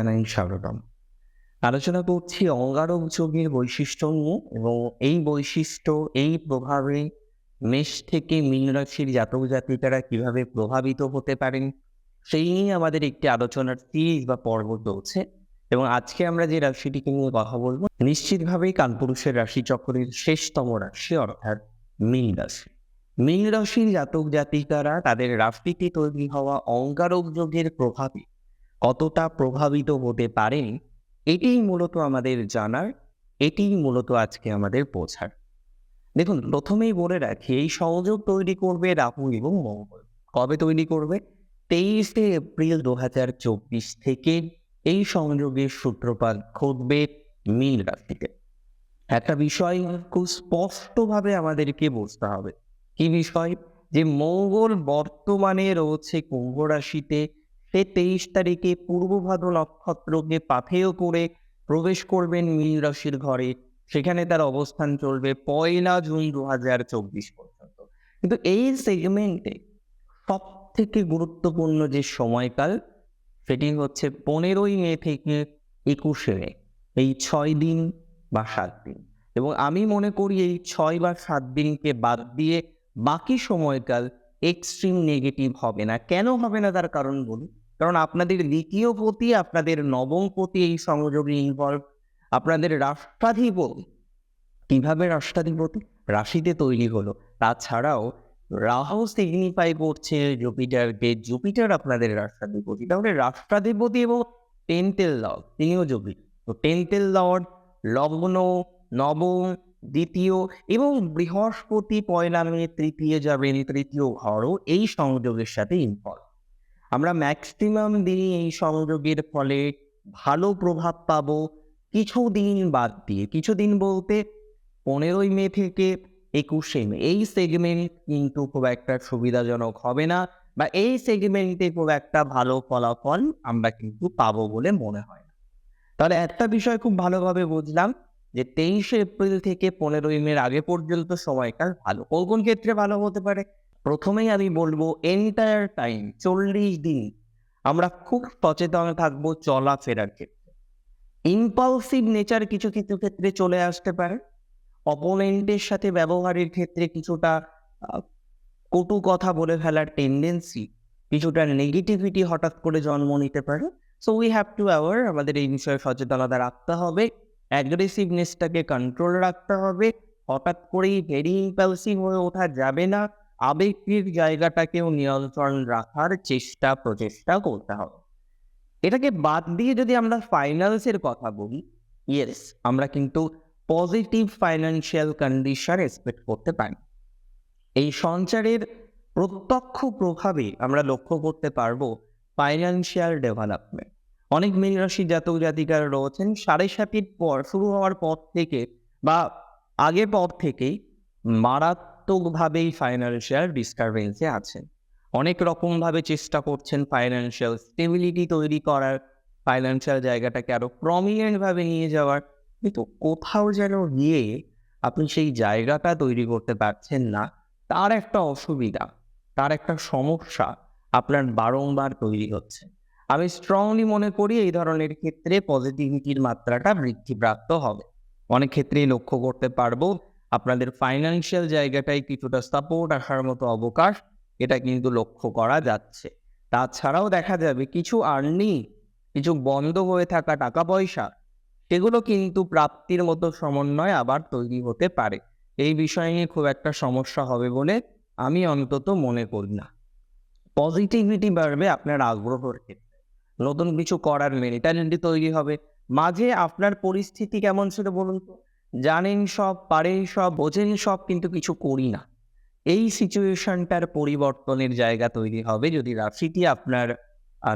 জানাই স্বাগতম। আলোচনা করছি অঙ্গারক যোগের বৈশিষ্ট্য নিয়ে এবং এই বৈশিষ্ট্য, এই প্রভাবে মেষ থেকে মীন রাশির জাতক জাতিকারা কীভাবে প্রভাবিত হতে পারেন, সেই নিয়ে আমাদের একটি আলোচনার সিরিজ বা পর্ব চলছে এবং আজকে আমরা যে রাশিটিকে নিয়ে কথা বলব, নিশ্চিতভাবেই কালপুরুষের রাশি চক্রের শেষতম রাশি অর্থাৎ মীন রাশি। মীন রাশির জাতক জাতিকারা তাদের রাশিতে তৈরি হওয়া অঙ্গারক যোগের প্রভাবে কতটা প্রভাবিত হতে পারেন এটিই মূলত আমাদের জানার, এটিই মূলত আজকে আমাদের বোঝার। দেখুন, প্রথমেই বলে রাখি, এই সংযোগ তৈরি করবে রাহু এবং মঙ্গল। কবে তৈরি করবে? তেইশে এপ্রিল দু হাজার চব্বিশ থেকে এই সংযোগের সূত্রপাত ঘটবে মীন রাশিতে। একটা বিষয় খুব স্পষ্টভাবে আমাদেরকে বুঝতে হবে। কি বিষয়? যে মঙ্গল বর্তমানে রয়েছে কুম্ভ রাশিতে সে তেইশ তারিখে পূর্ব ভাদ্র নক্ষত্রকে পাথেয় করে প্রবেশ করবেন মীন রাশির ঘরে। সেখানে তার অবস্থান চলবে পয়লা জুন দু হাজার চব্বিশ পর্যন্ত। কিন্তু এই সেগমেন্টে সব থেকে গুরুত্বপূর্ণ যে সময়কাল, সেটি হচ্ছে পনেরোই মে থেকে একুশে মে। এই ছয় দিন বা সাত দিন। এবং আমি মনে করি এই ছয় বা সাত দিনকে বাদ দিয়ে বাকি সময়কাল এক্সট্রিম নেগেটিভ হবে না। কেন হবে না তার কারণ বলি কারণ আপনাদের দ্বিতীয় পতি, আপনাদের নবম পতি এই সংযোগে ইনভলভ আপনাদের রাষ্ট্রাধিপতি। কীভাবে রাষ্ট্রাধিপতি? রাশিতে তৈরি হলো। তাছাড়াও রাহু সিগনিফাই করছে জুপিটারকে। জুপিটার আপনাদের রাষ্ট্রাধিপতি। তাহলে রাষ্ট্রাধিপতি এবং টেন্টেল লর্ড তিনিও জুপিটার তো টেন্টেল লর্ড লগ্ন, নবম, দ্বিতীয় এবং বৃহস্পতি পয়লা মে তৃতীয় যাবেন, তৃতীয় ঘরও এই সংযোগের সাথে ইনভলভ আমরা ম্যাক্সিমাম দিনই এই সংযোগের ফলে ভালো প্রভাব পাবো। কিছু দিন বাদ দিয়ে কিছু দিন বলতে পনেরোই মে থেকে একুশে মে। এই সেগমেন্ট কিন্তু খুব একটা সুবিধাজনক হবে না বা এই সেগমেন্টে খুব একটা ভালো ফলাফল আমরা কিন্তু পাবো বলে মনে হয় না। তাহলে একটা বিষয় খুব ভালোভাবে বুঝলাম যে তেইশে এপ্রিল থেকে পনেরোই মের আগে পর্যন্ত সময়কাল ভালো। কোন কোন ক্ষেত্রে ভালো হতে পারে? প্রথমেই আমি বলব এন্টায়ার টাইম চল্লিশ দিন, আমরা খুব সচেতন থাকব চলাফেরার ক্ষেত্রে। ইম্পালসিভ নেচার কিছু কিছু ক্ষেত্রে চলে আসতে পারে। অপোনেন্টের সাথে ব্যবহারের ক্ষেত্রে কিছুটা কটু কথা বলে ফেলার টেন্ডেন্সি কিছুটা নেগেটিভিটি হঠাৎ করে জন্ম নিতে পারে। So we have to aware আমাদের এই বিষয়ে সচেতনতা রাখতে হবে অ্যাগ্রেসিভনেসটাকে কন্ট্রোল রাখতে হবে, হঠাৎ করেই ভেরি ইম্পালসিভ হয়ে ওঠা যাবে না। আবেগের জায়গাটাকেও নিয়ন্ত্রণ রাখার চেষ্টা, প্রচেষ্টা করতে হবে। এটাকে বাদ দিয়ে যদি আমরা ফাইন্যান্সের কথা বলি ইয়েস আমরা কিন্তু পজিটিভ ফাইন্যান্সিয়াল কন্ডিশন এক্সপেক্ট করতে পারি। এই সঞ্চারের প্রত্যক্ষ প্রভাবে আমরা লক্ষ্য করতে পারব ফাইন্যান্সিয়াল ডেভেলপমেন্ট অনেক মীন রাশি জাতক জাতিকারা রয়েছেন, সাড়ে সাতির পর, শুরু হওয়ার পর থেকে বা আগের পর থেকেই মারাত্মকভাবেই ফাইন্যান্সিয়াল ডিস্টারবেন্সে আছেন। অনেক রকমভাবে চেষ্টা করছেন ফাইন্যান্সিয়াল স্টেবিলিটি তৈরি করার ফাইন্যান্সিয়াল জায়গাটাকে আরও প্রমিনেন্টভাবে নিয়ে যাওয়ার। কিন্তু কোথাও যেন গিয়ে আপনি সেই জায়গাটা তৈরি করতে পারছেন না, তার একটা অসুবিধা, তার একটা সমস্যা আপনার বারংবার তৈরি হচ্ছে। আমি স্ট্রংলি মনে করি এই ধরনের ক্ষেত্রে পজিটিভিটির মাত্রাটা বৃদ্ধিপ্রাপ্ত হবে। অনেক ক্ষেত্রেই লক্ষ্য করতে পারব আপনাদের ফাইন্যান্সিয়াল জায়গাটায় কিছুটা সাপোর্ট আসার মতো অবকাশ এটা কিন্তু লক্ষ্য করা যাচ্ছে। তাছাড়াও দেখা যাবে কিছু আর্নি কিছু বন্ধ হয়ে থাকা টাকা পয়সা, সেগুলো কিন্তু প্রাপ্তির মতো সমন্বয় আবার তৈরি হতে পারে। এই বিষয় নিয়ে খুব একটা সমস্যা হবে বলে আমি অন্তত মনে করি না। পজিটিভিটি বাড়বে আপনার আগ্রহের ক্ষেত্রে। নতুন কিছু করার মেন্টালিটি তৈরি হবে। মাঝে আপনার পরিস্থিতি কেমন ছিল বলুন তো? জানেন সব, পারেন সব, বোঝেন সব, কিন্তু কিছু করি না। এই সিচুয়েশনটার পরিবর্তনের জায়গা তৈরি হবে যদি রাশিটি আপনার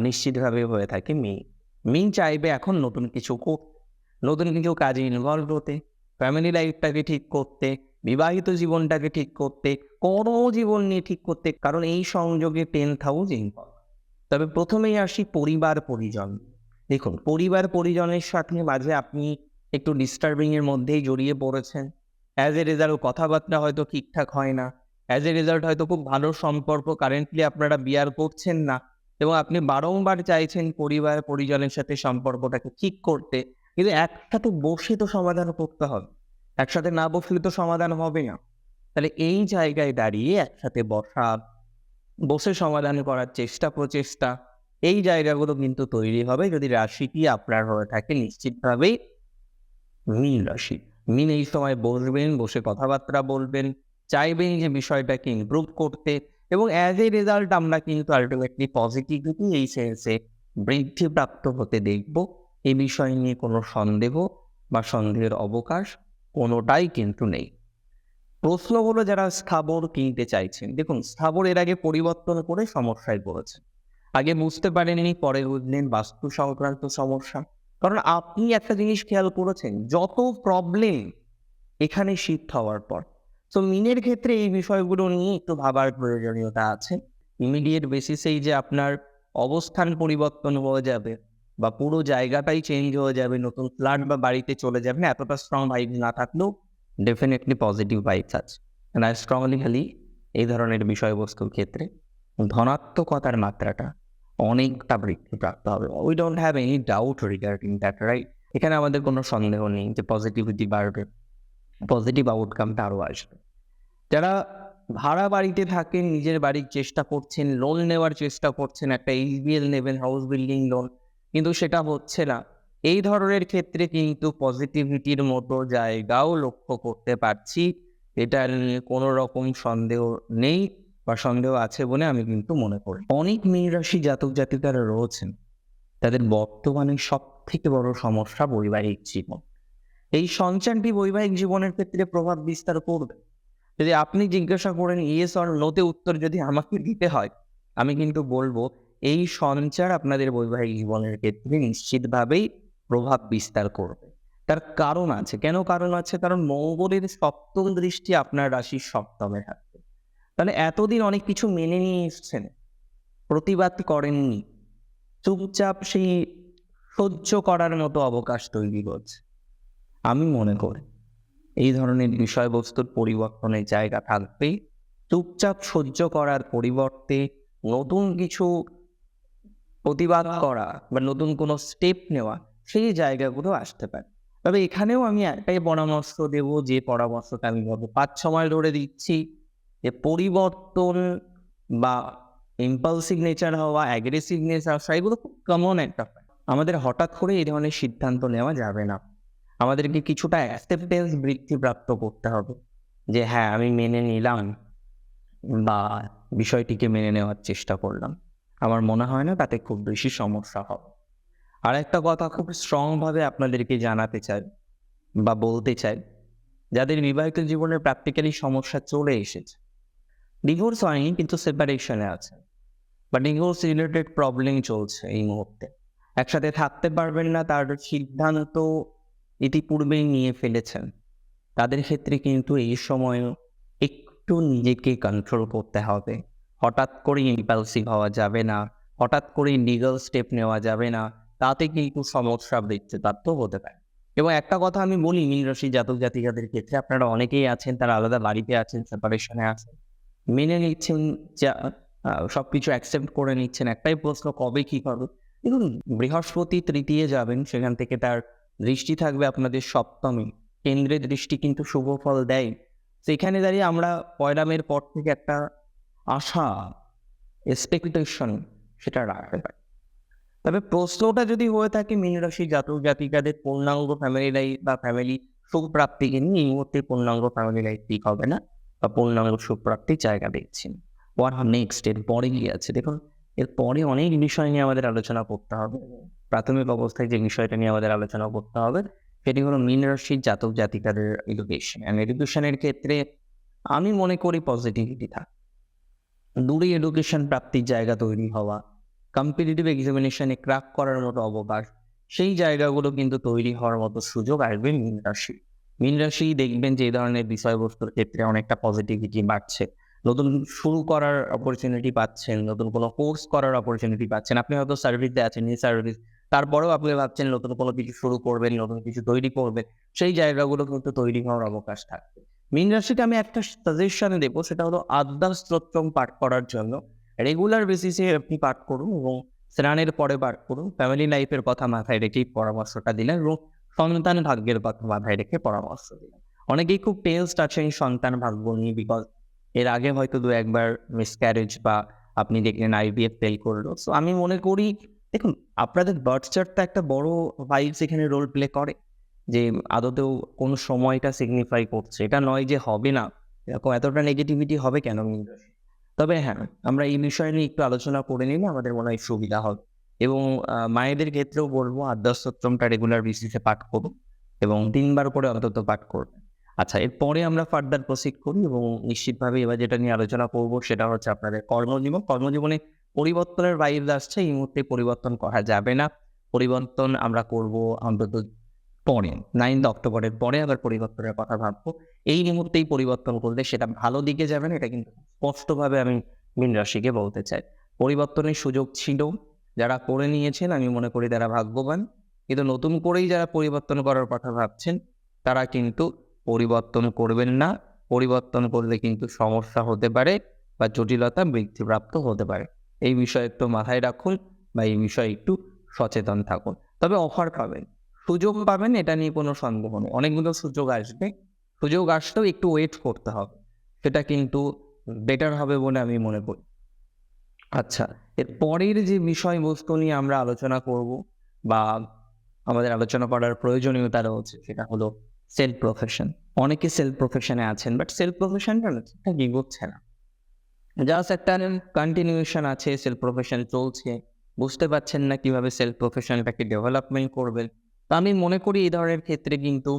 নিশ্চিতভাবে হয়ে থাকে মেয়ে মেয়ে চাইবে এখন নতুন কিছু করতে, নতুন কিছু কাজে ইনভলভ হতে ফ্যামিলি লাইফটাকে ঠিক করতে, বিবাহিত জীবনটাকে ঠিক করতে কর্মজীবন নিয়ে ঠিক করতে, কারণ এই সংযোগে টেন্থ হাউস ইনভলভ তবে প্রথমেই আসি পরিবার পরিজন দেখুন পরিবার পরিজনের সাথে মাঝে আপনি একটু ডিস্টার্বিং এর মধ্যেই জড়িয়ে পড়েছেন। অ্যাজ এ রেজাল্ট কথাবার্তা হয়তো ঠিকঠাক হয় না। অ্যাজ এ রেজাল্ট হয়তো খুব ভালো সম্পর্ক কারেন্টলি আপনারা বিয়ার করছেন না এবং আপনি বারংবার চাইছেন পরিবার, পরিজনের সাথে সম্পর্কটাকে ঠিক করতে। কিন্তু একসাথে বসে তো সমাধান করতে হবে। একসাথে না বসলে তো সমাধান হবে না। তাহলে এই জায়গায় দাঁড়িয়ে একসাথে বসা, বসে সমাধান করার চেষ্টা প্রচেষ্টা, এই জায়গাগুলো কিন্তু তৈরি হবে। যদি রাশিটি আপনার হয়ে থাকে, নিশ্চিতভাবেই মীন রাশি। মীন এই সময় বসবেন, বসে কথাবার্তা বলবেন, চাইবেন যে বিষয়টাকে ইমপ্রুভ করতে এবং অ্যাজ এ রেজাল্ট আমরা কিন্তু আলটিমেটলি পজিটিভিটি এই সেন্সে বৃদ্ধি প্রাপ্ত হতে দেখব। এ বিষয় নিয়ে কোনো সন্দেহ বা সন্দেহের অবকাশ কোনোটাই কিন্তু নেই। প্রশ্ন হলো যারা স্থাবর কিনতে চাইছেন, দেখুন স্থাবর এর আগে পরিবর্তন করে সমস্যায় পড়েছে আগে বুঝতে পারেননি, পরে বুঝলেন বাস্তু সংক্রান্ত সমস্যা। কারণ আপনি একটা জিনিস খেয়াল করেছেন, যত প্রবলেম এখানে শিফট হওয়ার পর। তো মিনের ক্ষেত্রে এই বিষয়গুলো নিয়ে একটু ভাবার প্রয়োজনীয়তা আছে। ইমিডিয়েট বেসিসেই যে আপনার অবস্থান পরিবর্তন হয়ে যাবে বা পুরো জায়গাটাই চেঞ্জ হয়ে যাবে, নতুন ফ্ল্যাট বা বাড়িতে চলে যাবে না এতটা স্ট্রং ভাইব না থাকলেও ডেফিনেটলি পজিটিভ ভাইবস আছে। আই স্ট্রংলি খালি এই ধরনের বিষয়বস্তুর ক্ষেত্রে ধনাত্মকতার মাত্রাটা অনেকটা বৃদ্ধি প্রাপ্ত হবে। We don't have any doubt regarding that right এখানে আমাদের কোনো সন্দেহ নেই যে পজিটিভিটি বাড়বে পজিটিভ আউটকামটা আরও আসবে। যারা ভাড়া বাড়িতে থাকেন নিজের বাড়ির চেষ্টা করছেন লোন নেওয়ার চেষ্টা করছেন, একটা এইচবিএল নেবেন হাউস বিল্ডিং লোন কিন্তু সেটা হচ্ছে না। এই ধরনের ক্ষেত্রে কিন্তু পজিটিভিটির মতো জায়গাও লক্ষ্য করতে পারছি, এটা নিয়ে কোনো রকম সন্দেহ নেই। বা সন্দেহ আছে বলে আমি কিন্তু মনে করি। অনেক মীন রাশি জাতক জাতিকারা রয়েছেন, তাদের বর্তমানে সব থেকে বড় সমস্যা বৈবাহিক জীবন। এই সঞ্চারটি বৈবাহিক জীবনের ক্ষেত্রে প্রভাব বিস্তার করবে। যদি আপনি জিজ্ঞাসা করেন, ইয়েস অর নোতে উত্তর যদি আমাকে দিতে হয়, আমি কিন্তু বলব, এই সঞ্চার আপনাদের বৈবাহিক জীবনের ক্ষেত্রে নিশ্চিতভাবেই প্রভাব বিস্তার করবে। তার কারণ আছে। কেন কারণ আছে? কারণ মঙ্গলের সপ্তম দৃষ্টি আপনার রাশির সপ্তমে থাকবে তাহলে এতদিন অনেক কিছু মেনে নিয়ে এসছেন, প্রতিবাদ করেননি, চুপচাপ সেই সহ্য করার মতো অবকাশ তৈরি করছে। আমি মনে করি এই ধরনের বিষয়বস্তুর পরিবর্তনের জায়গা থাকবে, চুপচাপ সহ্য করার পরিবর্তে নতুন কিছু প্রতিবাদ করা বা নতুন কোনো স্টেপ নেওয়া, সেই জায়গাগুলো আসতে পারে। তবে এখানেও আমি একটাই পরামর্শ দেব, যে পরামর্শটা আমি গত পাঁচ সময় ধরে দিচ্ছি যে পরিবর্তন বা ইম্পালসিভ নেচার হওয়া অ্যাগ্রেসিভ নেচার আসা এগুলো খুব কমন একটা আমাদের হঠাৎ করে এই ধরনের সিদ্ধান্ত নেওয়া যাবে না। আমাদেরকে কিছুটা অ্যাকসেপ্টেন্স বৃদ্ধি প্রাপ্ত করতে হবে যে হ্যাঁ আমি মেনে নিলাম বা বিষয়টিকে মেনে নেওয়ার চেষ্টা করলাম। আমার মনে হয় না তাতে খুব বেশি সমস্যা হবে। আর একটা কথা খুব স্ট্রংভাবে আপনাদেরকে জানাতে চাই বা বলতে চাই, যাদের বিবাহিত জীবনের প্র্যাকটিক্যালি সমস্যা চলে এসেছে ডিভোর্স হয়নি, কিন্তু সেপারেশনে আছে। বা ডিভোর্স রিলেটেড প্রবলেম চলছে এই মুহূর্তে। একসাথে থাকতে পারবেন না, তার সিদ্ধান্ত ইতিপূর্বেই নিয়ে ফেলেছেন। তাদের ক্ষেত্রে কিন্তু এই সময় একটু নিজেকে কন্ট্রোল করতে হবে। হঠাৎ করে ইম্পালসিভ হওয়া যাবে না, হঠাৎ করে লিগাল স্টেপ নেওয়া যাবে না, তাতে কিন্তু সমস্যা বৃদ্ধি প্রাপ্ত হতে পারে। এবং একটা কথা আমি বলি মীন রাশি জাতক জাতিকাদের ক্ষেত্রে আপনারা অনেকেই আছেন, তারা আলাদা বাড়িতে আছেন সেপারেশনে আছেন। মেনে নিচ্ছেন, যা সব কিছু অ্যাকসেপ্ট করে নিচ্ছেন। একটাই প্রশ্ন, কবে কি করবে দেখুন, বৃহস্পতি তৃতীয় যাবেন, সেখান থেকে তার দৃষ্টি থাকবে আপনাদের সপ্তমী। কেন্দ্রের দৃষ্টি কিন্তু শুভ ফল দেয়। সেখানে দাঁড়িয়ে আমরা পয়লামের পর থেকে একটা আশা এক্সপেকটেশন সেটা রাখতে পারি। তবে প্রশ্নটা যদি হয়ে থাকে, মীন রাশি জাতক জাতিকাদের পূর্ণাঙ্গ ফ্যামিলি লাইফ বা ফ্যামিলি সুখ প্রাপ্তিকে নিয়ে, এই মুহূর্তে পূর্ণাঙ্গ ফ্যামিলি লাইফ ঠিক হবে না। বা পূর্ণাঙ্গ সুপ্রাপ্তির জায়গা দেখছেন হোয়াট নেক্সট এর পরে কি আছে? দেখুন, এর পরে অনেক বিষয় নিয়ে আমাদের আলোচনা করতে হবে। প্রাথমিক অবস্থায় যে বিষয়টা নিয়ে আমাদের আলোচনা করতে হবে, সেটি হলো মীন রাশির জাতক জাতিকাদের এডুকেশন অ্যান্ড এডুকেশনের ক্ষেত্রে আমি মনে করি পজিটিভিটি থাক। দূরে এডুকেশন প্রাপ্তির জায়গা তৈরি হওয়া কম্পিটিটিভ এক্সামিনেশনে ক্র্যাক করার মতো অবকাশ, সেই জায়গাগুলো কিন্তু তৈরি হওয়ার মতো সুযোগ আসবে মীন রাশি মীন রাশি দেখবেন যে এই ধরনের বিষয়বস্তুর ক্ষেত্রে অনেকটা পজিটিভিটি বাড়ছে। নতুন শুরু করার অপরচুনিটি পাচ্ছেন, নতুন কোনো কোর্স করার অপরচুনিটি পাচ্ছেন। আপনি হয়তো সার্ভিসে আছেন, এই সার্ভিস তারপরেও আপনি ভাবছেন নতুন কোনো কিছু শুরু করবেন, নতুন কিছু তৈরি করবেন, সেই জায়গাগুলো কিন্তু তৈরি হওয়ার অবকাশ থাকবে। মীন রাশিকে আমি একটা সাজেশন দেবো, সেটা হলো আদ্যা স্তোত্রম পাঠ করার জন্য। রেগুলার বেসিসে আপনি পাঠ করুন এবং স্নানের পরে পাঠ করুন। ফ্যামিলি লাইফের কথা মাথায় রেখেই পরামর্শটা দিলেন এবং সন্তান ভাগ্যের কথা মাথায় রেখে পরামর্শ দিলেন। অনেকেই খুব টেন্সড আছেন সন্তান ভাগ্য নিয়ে বিকজ এর আগে হয়তো দু একবার মিসক্যারেজ বা আপনি দেখলেন আইভিএফ ফেল করল। সো আমি মনে করি, দেখুন, আপনাদের বার্থ চার্টটা একটা বড় ভাইবস এখানে রোল প্লে করে যে আদতেও কোনো সময়টা সিগনিফাই করছে। এটা নয় যে হবে না, এরকম এতটা নেগেটিভিটি হবে কেন? তবে হ্যাঁ আমরা এই বিষয় নিয়ে একটু আলোচনা করে নিলে আমাদের মনে হয় সুবিধা হবে। এবং মায়েদের ক্ষেত্রেও বলব আদ্যাস্তোত্রমটা রেগুলার বেসিসে পাঠ করুন এবং তিনবার করে অন্তত পাঠ করবেন আচ্ছা এরপরে আমরা ফার্দার প্রসিড করি এবং নিশ্চিতভাবে এবার যেটা নিয়ে আলোচনা করব সেটা হচ্ছে আপনাদের কর্মজীবন। কর্মজীবনে পরিবর্তনের বাইরে আসছে, এই মুহূর্তে পরিবর্তন করা যাবে না। পরিবর্তন আমরা করব অন্তত পরে নাইন্থ অক্টোবরের পরে আবার পরিবর্তনের কথা ভাববো। এই মুহূর্তেই পরিবর্তন করলে সেটা ভালো দিকে যাবে না, এটা কিন্তু স্পষ্টভাবে আমি মীন রাশিকে বলতে চাই। পরিবর্তনের সুযোগ ছিল যারা করে নিয়েছেন, আমি মনে করি তারা ভাগ্যবান। কিন্তু নতুন করেই যারা পরিবর্তন করার কথা ভাবছেন, তারা কিন্তু পরিবর্তন করবেন না। পরিবর্তন করলে কিন্তু সমস্যা হতে পারে বা জটিলতা বৃদ্ধিপ্রাপ্ত হতে পারে। এই বিষয়ে একটু মাথায় রাখুন বা এই বিষয়ে একটু সচেতন থাকুন। তবে অফার পাবেন। সুযোগ পাবেন, এটা নিয়ে কোনো সন্দেহ নেই। অনেকগুলো সুযোগ আসবে। সুযোগ আসলেও একটু ওয়েট করতে হবে। সেটা কিন্তু বেটার হবে বলে আমি মনে করি। আচ্ছা এর পরের যে বিষয়বস্তু নিয়ে আমরা আলোচনা করব বা আমাদের আলোচনা করার প্রয়োজনীয়তা রয়েছে, সেটা হলো সেলফ প্রফেশন অনেকে সেলফ প্রফেশনে আছেন বাট সেলফ প্রফেশনটা ঠিকঠাক না। জাস্ট একটা কন্টিনিউশন আছে সেলফ প্রফেশন চলছে, বুঝতে পারছেন না কীভাবে সেলফ প্রফেশনটাকে ডেভেলপমেন্ট করবেন। তো আমি মনে করি এই ধরনের ক্ষেত্রে কিন্তু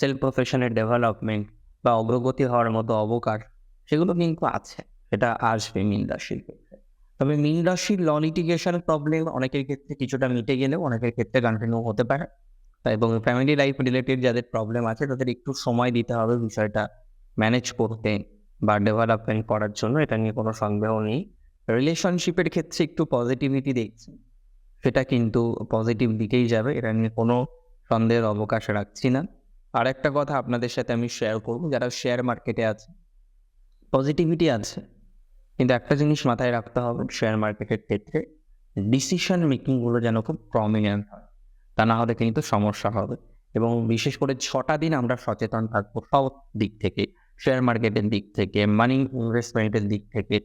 সেলফ প্রফেশনের ডেভেলপমেন্ট বা অগ্রগতি হওয়ার মতো অবকাশ, সেগুলো কিন্তু আছে এটা আসবে মীন রাশির ক্ষেত্রে তবে মীন রাশির ল লিটিগেশন প্রবলেম অনেকের ক্ষেত্রে কিছুটা মিটে গেলেও অনেকের ক্ষেত্রে কন্টিনিউ হতে পারে। এবং ফ্যামিলি লাইফ রিলেটেড যাদের প্রবলেম আছে, তাদের একটু সময় দিতে হবে বিষয়টা ম্যানেজ করতে বা ডেভেলপমেন্ট করার জন্য। এটা নিয়ে কোনো সন্দেহ নেই। রিলেশনশিপের ক্ষেত্রে একটু পজিটিভিটি দেখছি। সেটা কিন্তু পজিটিভ দিকেই যাবে। এটা নিয়ে কোনো সন্দেহের অবকাশ রাখছি না। আর একটা কথা আপনাদের সাথে আমি শেয়ার করব। যারা শেয়ার মার্কেটে আছে পজিটিভিটি আছে কিন্তু একটা জিনিস মাথায় রাখতে হবে শেয়ার মার্কেটের ক্ষেত্রে ডিসিশন মেকিংগুলো যেন খুব প্রমিনেন্ট হয়। তা না হলে কিন্তু সমস্যা হবে। এবং বিশেষ করে ছটা দিন আমরা সচেতন থাকব সব দিক থেকে শেয়ার মার্কেটের দিক থেকে মানি ইনভেস্টমেন্টের দিক থেকে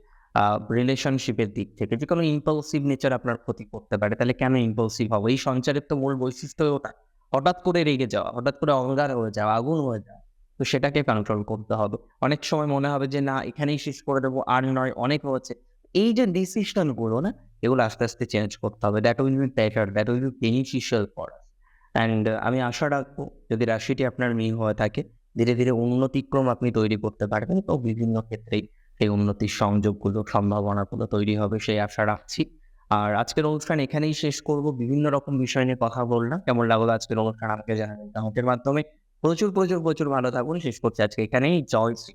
রিলেশনশিপের দিক থেকে। যে কোনো ইম্পালসিভ নেচার আপনার ক্ষতি করতে পারে, তাহলে কেন ইম্পালসিভ হবে? এই সঞ্চারের তো মূল বৈশিষ্ট্য ওটা। হঠাৎ করে রেগে যাওয়া, হঠাৎ করে অঙ্গার হয়ে যাওয়া, আগুন হয়ে যাওয়া। তো সেটাকে কন্ট্রোল করতে হবে। অনেক সময় মনে হবে যে, না, এখানেই শেষ করে দেবো, আর নয়, অনেক হচ্ছে এই যে ডিসিশনগুলো না, এগুলো আস্তে আস্তে চেঞ্জ করতে হবে। That will be better that will be beneficial for and আমি আশা রাখব, যদি রাশিটি আপনার মিল হয়ে থাকে, ধীরে ধীরে উন্নতিক্রম আপনি তৈরি করতে পারবেন। তো বিভিন্ন ক্ষেত্রেই সেই উন্নতির সংযোগগুলো, সম্ভাবনাগুলো তৈরি হবে, সেই আশা রাখছি। আর আজকের অনুষ্ঠান এখানেই শেষ করব। বিভিন্ন রকম বিষয় নিয়ে কথা বললাম। কেমন লাগল আজকের অনুষ্ঠান আমাকে জানাবেন আমাদের মাধ্যমে। প্রচুর প্রচুর প্রচুর ভালো থাকুন। শেষ করছি আজকে এখানেই। জয় শ্রী